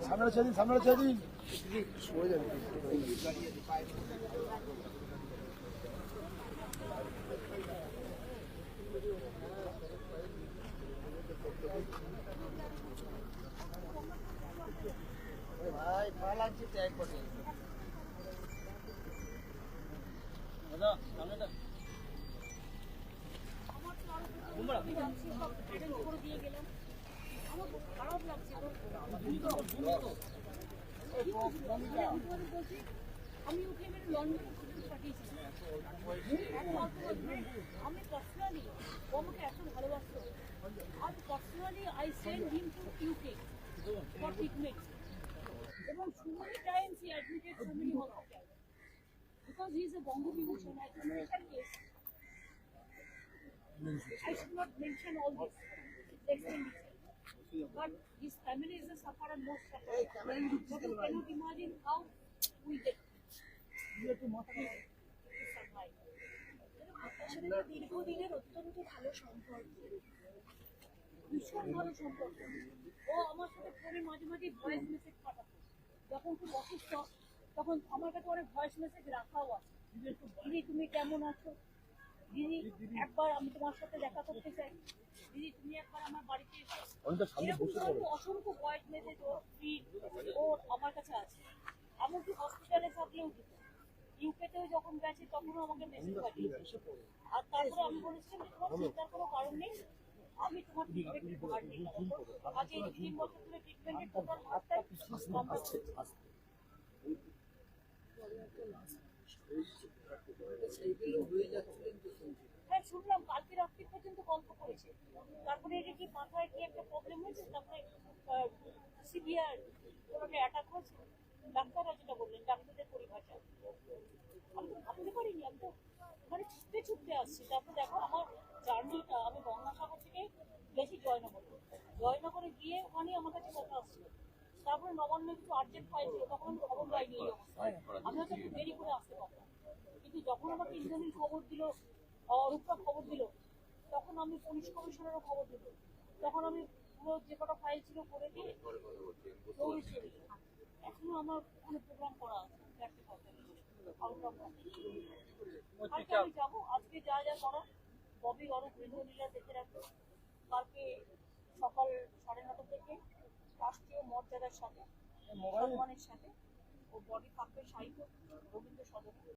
সামনে ছেড়ে দিন সামনে ছেড়ে দিন ভাই ভালো লাগছে তো একবার আমি আমি ওকে মেরে লন্ডনে পাঠিয়েছি আমি পার্সোনালি ও আমাকে এত ভালোবাসতো আমি personally I send him to UK for treatment এবং many times he admitted so many hospitals because he is a Bongo Vimushan, I think special case. I should not mention all this expenditure. But his family is the sufferer most sufferer. But you cannot imagine how we get to survive. আসলে দীর্ঘদিনের অত্যন্ত ভালো সম্পর্ক ভীষণ ভালো সম্পর্ক ও আমার সাথে ফোনে মাঝে মাঝে ভয়েস মেসেজ পাঠাতো যখন খুব অসুস্থ তখন আমার কাছে অনেক ভয়েস মেসেজ রাখাও আছে তুমি কেমন আছো দিদি একবার আমি তোমার সাথে দেখা করতে চাই। দিদি তুমি একবার আমার বাড়িতে এসো। এরকম ধরনের অসংখ্য ভয়েস মেসেজ ও ফিড ও আমার কাছে আছে। এমনকি হসপিটালে থাকলেও দিত। ইউকেতেও যখন গেছে তখনও আমাকে মেসেজ পাঠিয়েছে। আর তারপরে আমি বলেছিলাম তোমার চিন্তার কোনো কারণ নেই। আমি তোমার ট্রিটমেন্টের ভার নিয়ে আজ এই তিন বছর ধরে ট্রিটমেন্টের টোটাল ভারটাই কম হচ্ছে সেইগুলো হয়ে, শুনলাম, কালকে রাত্রি পর্যন্ত গল্প করেছে। তারপরে এটা কি মাথায় কি একটা প্রবলেম হয়েছে, তারপরে সিভিয়ার কোনো অ্যাটাক হয়েছে? ডাক্তাররা যেটা বললেন, ডাক্তারদের পরিভাষা আমি তো ভাবতে তো মানে ছুটতে ছুটতে আসছি। তারপর দেখো, আমার জার্নিটা, আমি গঙ্গাসাগর থেকে গেছি জয়নগর। জয়নগরে গিয়ে ওখানে আমার কাছে কথা আসছিল তারপরে নবান্ন একটু আর্জেন্ট ফাইল ছিল তখন আমি খবর পাইনি এই অবস্থায়। আমি হয়তো একটু দেরি করে আসতে পারতাম। কিন্তু যখন আমাকে ইন্দ্রনীল খবর দিল অরূপরা খবর দিল তখন আমি পুলিশ কমিশনারও খবর দিল। তখন আমি পুরো যে কটা ফাইল ছিল করে দিয়ে দৌড়ে এখনও আমার ওখানে প্রোগ্রাম করা আছে চারটে কালকে আমি যাব আজকে যা যা করা ববি অরূপ ইন্দ্রনীলা দেখে রাখব। কালকে সকাল সাড়ে নটা থেকে রাষ্ট্রীয় মর্যাদার সাথে সম্মানের সাথে ও বডি থাকবে সাহিত্য রবীন্দ্র সদনে।